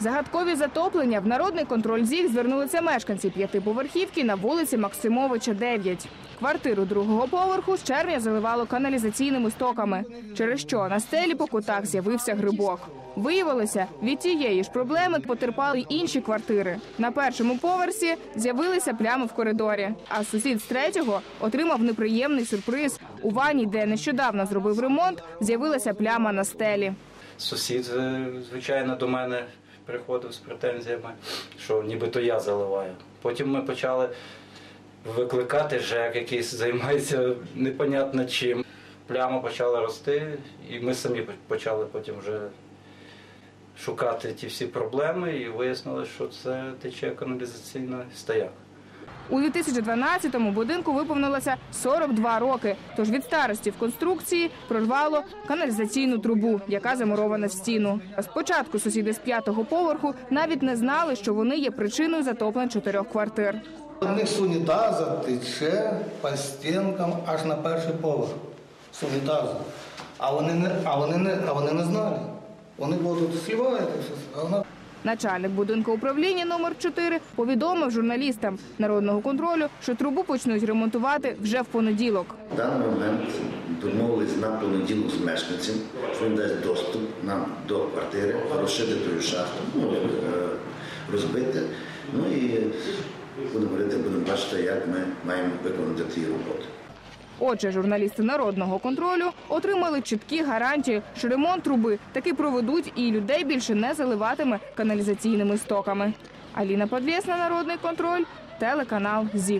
Загадкові затоплення в народний контроль ЗІГ звернулися мешканці п'ятиповерхівки на вулиці Максимовича, 9. Квартиру другого поверху з червня заливало каналізаційними стоками, через що на стелі по кутах з'явився грибок. Виявилося, від тієї ж проблеми потерпали й інші квартири. На першому поверсі з'явилися плями в коридорі, а сусід з третього отримав неприємний сюрприз. У ванні, де нещодавно зробив ремонт, з'явилася пляма на стелі. Сусід, е, звичайно, до мене приходив з претензіями, що нібито я заливаю. Потім ми почали викликати ЖЕК, який займається непонятно чим. Пляма почала рости, і ми самі почали потім вже шукати ті всі проблеми і вияснили, що це тече каналізаційна стояк. У 2012-му будинку виповнилося 42 роки. Тож від старості в конструкції прорвало каналізаційну трубу, яка замурована в стіну. Спочатку сусіди з п'ятого поверху навіть не знали, що вони є причиною затоплень чотирьох квартир. У них з унітаза тече по стінкам аж на перший поверх. З унітазу. А вони не, а вони не, а вони не знали. Вони будуть слівають, а вона Начальник будинку управління номер 4 повідомив журналістам народного контролю, що трубу почнуть ремонтувати вже в понеділок. В даний момент домовились на понеділок з мешканцем, що він дасть доступ нам до квартири, розшити ту шахту, ну, е, розбити. Ну і будемо говорити, будемо бачити, як ми маємо виконати ті роботи. Отже, журналісти народного контролю отримали чіткі гарантії, що ремонт труби таки проведуть і людей більше не заливатиме каналізаційними стоками. Аліна Подвєсна, народний контроль, телеканал ЗІК.